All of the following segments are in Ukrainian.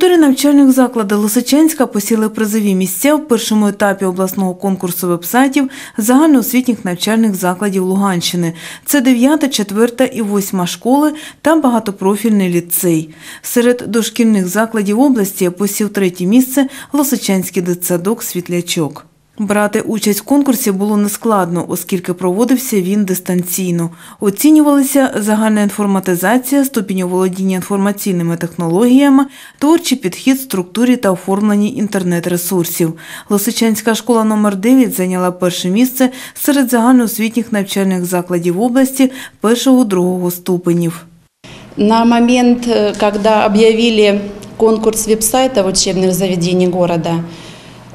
Чотири навчальних заклади Лисичанська посіли призові місця в першому етапі обласного конкурсу вебсайтів загальноосвітніх навчальних закладів Луганщини. Це 9, 4 і 8 школи та багатопрофільний ліцей. Серед дошкільних закладів області посів третє місце Лисичанський дитсадок Світлячок. Брати участь в конкурсі було нескладно, оскільки проводився він дистанційно. Оцінювалися загальна інформатизація, ступінь володіння інформаційними технологіями, творчий підхід структурі та оформленні інтернет-ресурсів. Лисичанська школа номер 9 зайняла перше місце серед загальноосвітніх навчальних закладів області першого-другого ступенів. На момент, э, когда объявили конкурс веб-сайтов учебных заведений города,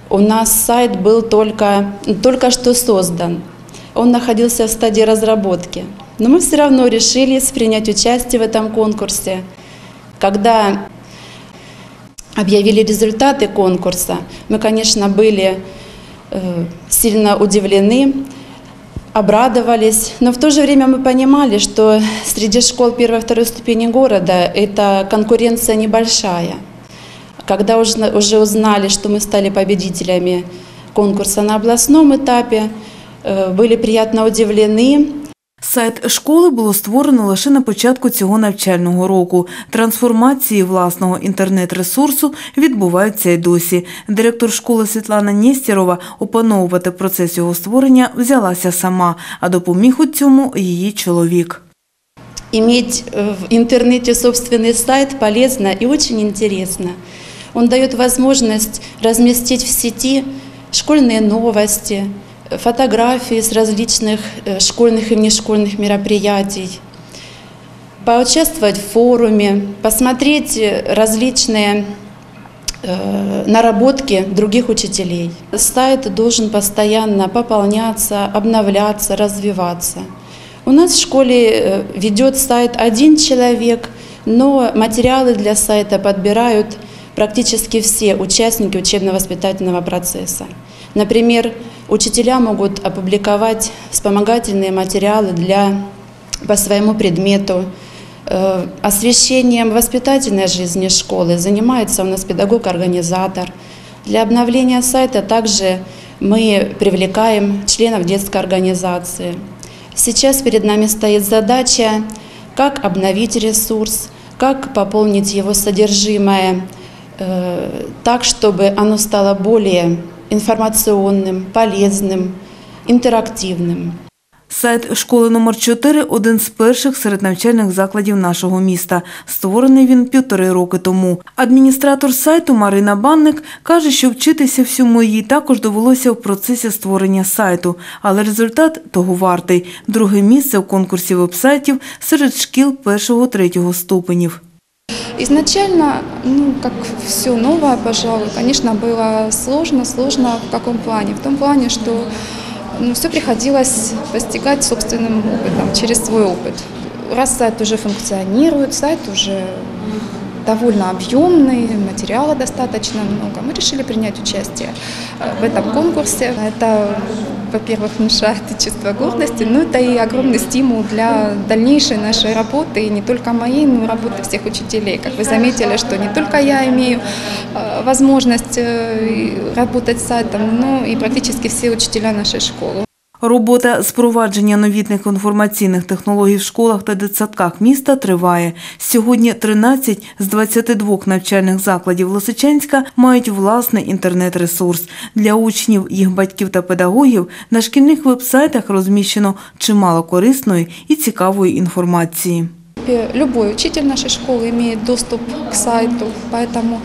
у нас сайт был только, только что создан. Он находился в стадии разработки. Но мы все равно решили принять участие в этом конкурсе. Когда объявили результаты конкурса, мы, конечно, были э, сильно удивлены, обрадовались, но в то же время мы понимали, что среди школ первой и второй ступени города эта конкуренция небольшая. Когда уже, уже узнали, что мы стали победителями конкурса на областном этапе, э, были приятно удивлены. Сайт школи було створено лише на початку цього навчального року. Трансформації власного інтернет-ресурсу відбуваються й досі. Директор школи Світлана Нєстєрова опановувати процес його створення взялася сама, а допоміг у цьому її чоловік. Иметь э, в интернете собственный сайт полезно и очень интересно. Он дает возможность разместить в сети школьные новости, фотографии с различных э, школьных и внешкольных мероприятий, поучаствовать в форуме, посмотреть э, различные э, наработки других учителей. Сайт должен постоянно пополняться, обновляться, развиваться. У нас в школе ведет сайт один человек, но материалы для сайта подбирают практически все участники учебно-воспитательного процесса. Например, учителя могут опубликовать вспомогательные материалы для, по своему предмету. Э, освещением воспитательной жизни школы занимается у нас педагог-организатор. Для обновления сайта также мы привлекаем членов детской организации. Сейчас перед нами стоит задача, как обновить ресурс, как пополнить его содержимое, так, чтобы оно стало более информационным, полезным, интерактивным. Сайт школи номер 4 один з перших серед навчальних закладів нашого міста. Створений він півтори роки тому. Адміністратор сайту Марина Банник каже, що вчитися всьому їй також довелося в процесі створення сайту, але результат того вартий. Друге місце в конкурсі вебсайтів серед шкіл першого-третього ступенів. Изначально, ну, как все новое, пожалуй, конечно, было сложно. Сложно в каком плане? В том плане, что ну, все приходилось постигать собственным опытом, через свой опыт. Раз сайт уже функционирует, сайт уже довольно объемный, материала достаточно много. Мы решили принять участие э, в этом конкурсе. Это, во-первых, внушает чувство гордости, но это и огромный стимул для дальнейшей нашей работы, и не только моей, но и работы всех учителей. Как вы заметили, что не только я имею э, возможность э, работать с сайтом, но и практически все учителя нашей школы. Робота з провадження новітних інформаційних технологій в школах та дитсадках міста триває. Сьогодні 13 з 22 навчальних закладів Лосичанська мають власний інтернет-ресурс. Для учнів, їх батьків та педагогів на шкільних вебсайтах розміщено чимало корисної і цікавої інформації. Любой учитель нашей школы имеет доступ к сайту, поэтому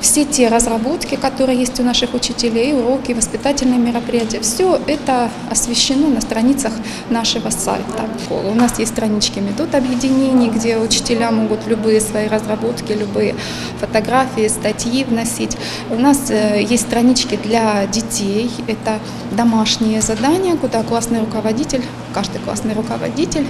все те разработки, которые есть у наших учителей, уроки, воспитательные мероприятия, все это освещено на страницах нашего сайта. У нас есть странички метод объединений, где учителя могут любые свои разработки, любые фотографии, статьи вносить. У нас э, есть странички для детей, это домашние задания, куда классный руководитель, каждый классный руководитель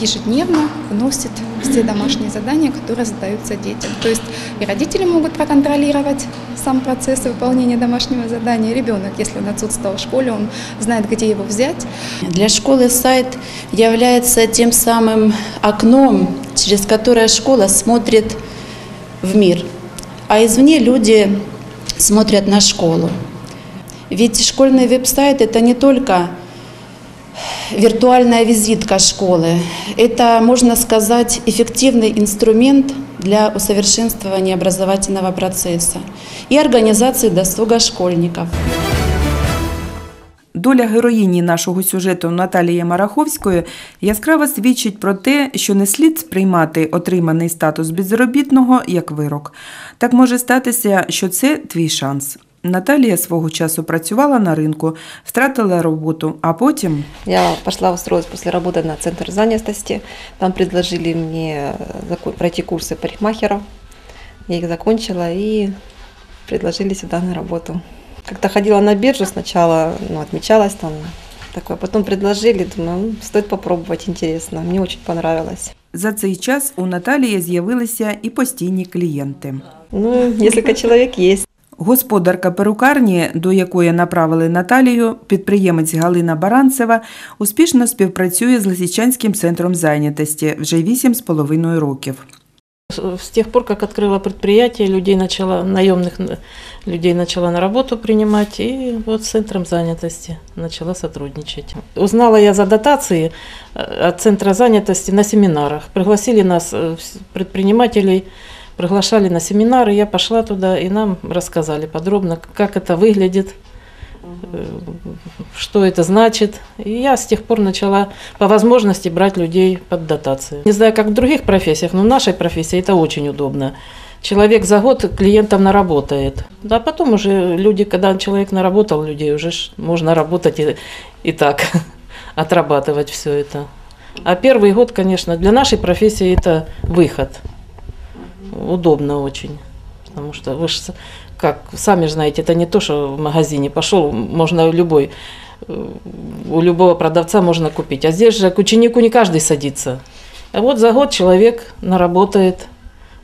ежедневно вносит все домашние задания, которые задаются детям. То есть и родители могут проконтролировать, контролировать сам процесс выполнения домашнего задания. Ребенок, если он отсутствовал в школе, он знает, где его взять. Для школы сайт является тем самым окном, через которое школа смотрит в мир. а извне люди смотрят на школу. Ведь школьный веб-сайт – это не только виртуальная визитка школы. Это, можно сказать, эффективный инструмент для усовершенствования образовательного процесса и организации досуга школьников. Доля героїні нашого сюжету Наталії Мараховської яскраво свідчить про те, що не слід сприймати отриманий статус безробітного як вирок. Так може статися, що це твій шанс. Наталія свого часу працювала на ринку, втратила роботу, а потім Я пошла устроилась после работы на центр занятости. Там предложили мне зако- пройти курсы парикмахеров. Я их закончила и предложили сюда на работу. Как-то ходила на биржу сначала, ну, отмечалась там, такое. Потом предложили, думаю, «Ну, стоит попробовать, интересно. Мне очень понравилось. за цей час у Наталії з'явилися і постійні клієнти. Ну, несколько человек есть. Господарка перукарні, до якої направили Наталію, підприємець Галина Баранцева, успішно співпрацює з Лисичанським центром зайнятості вже 8,5 років. С тех пор, как открыла предприятие, людей начала, наемных н- людей начала на работу принимать, и вот с центром занятости начала сотрудничать. Узнала я за дотации э, от центра занятости на семинарах. Пригласили нас, э, вс- предпринимателей, приглашали на семинары, я пошла туда, и нам рассказали подробно, как это выглядит, э, что это значит. И я с тех пор начала по возможности брать людей под дотацию. Не знаю, как в других профессиях, но в нашей профессии это очень удобно. Человек за год клиентам наработает. Да, потом уже люди, когда человек наработал людей, уже можно работать и, и так, отрабатывать все это. А первый год, конечно, для нашей профессии это выход. Удобно очень. Потому что вы же, как сами знаете, это не то, что в магазине пошел, можно любой э, у любого продавца можно купить. А здесь же к ученику не каждый садится. А вот за год человек наработает,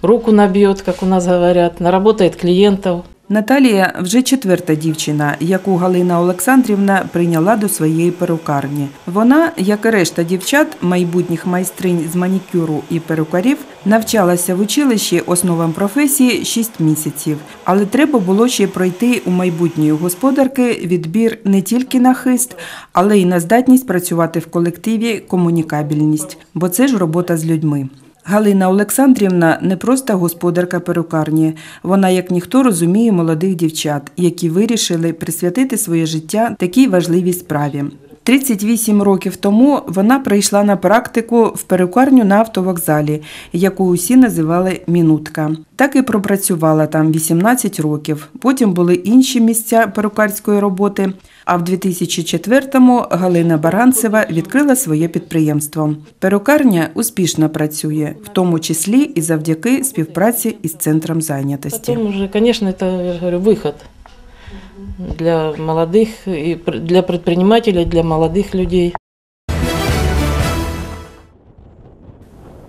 руку набьет, как у нас говорят, наработает клиентов. Наталія вже четверта дівчина, яку Галина Олександрівна прийняла до своєї перукарні. Вона, як і решта дівчат, майбутніх майстринь з манікюру і перукарів, навчалася в училищі основам професії 6 місяців, але треба було ще пройти у майбутньої господарки відбір не тільки на хист, але й на здатність працювати в колективі, комунікабельність, бо це ж робота з людьми. Галина Олександрівна не просто господарка перукарні. Вона, як ніхто, розуміє молодих дівчат, які вирішили присвятити своє життя такій важливій справі. 38 років тому вона прийшла на практику в перукарню на автовокзалі, яку усі називали Мінутка. Так і пропрацювала там 18 років. Потім були інші місця перукарської роботи. А в 2004-му Галина Баранцева відкрила своє підприємство. Перукарня успішно працює, в тому числі і завдяки співпраці із центром зайнятості. Потом уже, конечно, это, я же говорю, выход для молодых и для предпринимателей, для молодых людей.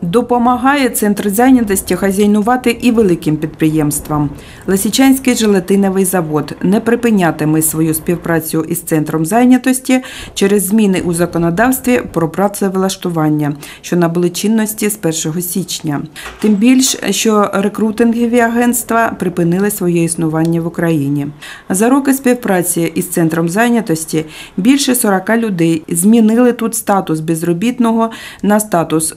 Допомагає центр зайнятості хазяйнувати і великим підприємствам. Лисичанський желатиновий завод не припинятиме свою співпрацю із центром зайнятості через зміни у законодавстві про працевлаштування, що набули чинності з 1 січня. Тим більш, що рекрутингові агентства припинили своє існування в Україні. За роки співпраці із центром зайнятості більше 40 людей змінили тут статус безробітного на статус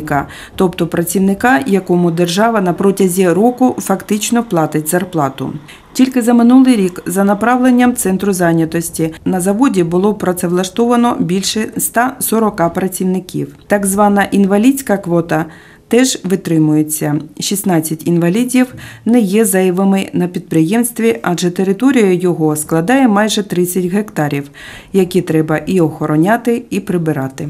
дотаційника, тобто працівника, якому держава на протязі року фактично платить зарплату. Тільки за минулий рік, за направленням центру зайнятості, на заводі було працевлаштовано більше 140 працівників. Так звана інвалідська квота теж витримується. 16 інвалідів не є зайвими на підприємстві, адже територія його складає майже 30 гектарів, які треба і охороняти, і прибирати.